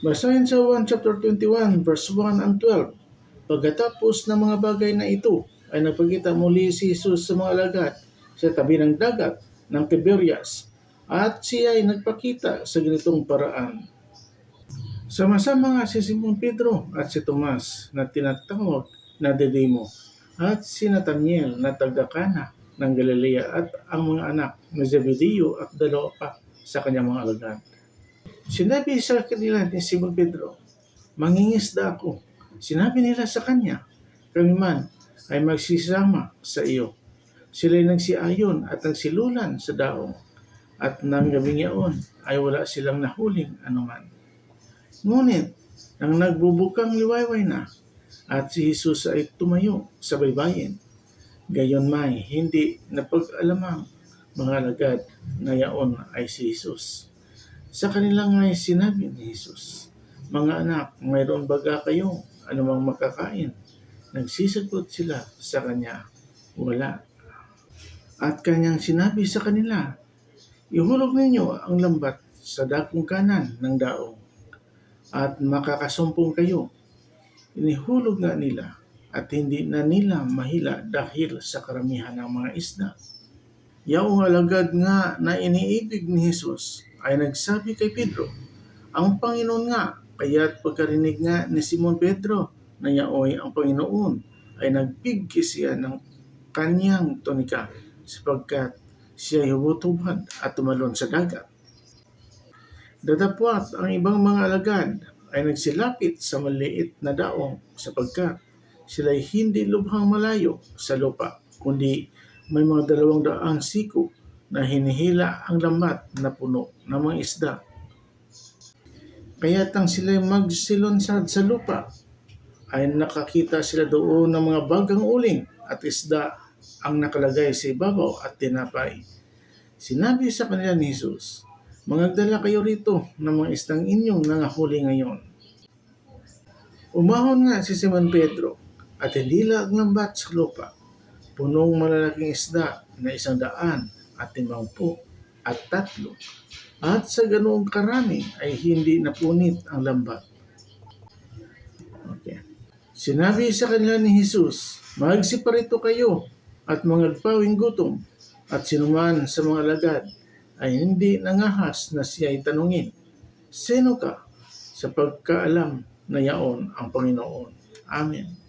Basahin sa 1 chapter 21 verse 1 and 12. Pagkatapos ng mga bagay na ito ay nagpakita muli si Jesus sa mga alagad sa tabi ng dagat ng Tiberias at siya ay nagpakita sa ganitong paraan. Sama-sama nga si Simon Pedro at si Tomas na tinatawag na Didimo at si Nathaniel na taga-Kana ng Galilea at ang mga anak ni Zebedeo at dalawa pa sa kanyang mga alagad. Sinabi sa kanila ni Simon Pedro, Mangingisda ako. Sinabi nila sa kanya, kami man ay magsisama sa iyo. Sila'y nagsiayon at nagsilulan sa daong at nang gabing yaon ay wala silang nahuling anuman. Ngunit, nang nagbubukang liwayway na at si Jesus ay tumayo sa baybayin, gayon may hindi napag-alamang mga alagad na yaon ay si Jesus. Sa kanila nga'y sinabi ni Jesus, Mga anak, mayroon baga kayo anumang makakain? Nagsisagot sila sa kanya, Wala. At kanyang sinabi sa kanila, Ihulog ninyo ang lambat sa dakong kanan ng daong at makakasumpong kayo. Inihulog nga nila at hindi na nila mahila dahil sa karamihan ng mga isda. Yaong alagad nga na iniibig ni Jesus ay nagsabi kay Pedro, Ang Panginoon nga, kaya't pagkarinig nga ni Simon Pedro na yaoy ang Panginoon ay nagpigki siya ng kanyang tunika sapagkat siya ay hubotubad at tumalon sa dagat. Dadapwat ang ibang mga alagad ay nagsilapit sa maliit na daong sapagkat sila hindi lubhang malayo sa lupa, kundi may mga dalawang daang siko na hinihila ang lambat na puno ng mga isda. Kaya tang sila magsilonsad sa lupa, ay nakakita sila doon ng mga bagang uling at isda ang nakalagay sa ibabaw at tinapay. Sinabi sa kanila ni Jesus, Mangagdala kayo rito ng mga isdang inyong nangahuli ngayon. Umahon nga si Simon Pedro at hinila ang lambat sa lupa. Punong malalaking isda na isang daan at limangpu at tatlo. At sa ganoong karami ay hindi napunit ang lambat. Okay. Sinabi sa kanila ni Jesus, Magsiparito kayo at mangagpawing gutom at sinuman sa mga lagad ay hindi nangahas na siya ay tanungin, Sino ka? Sa pagkaalam na yaon ang Panginoon. Amen.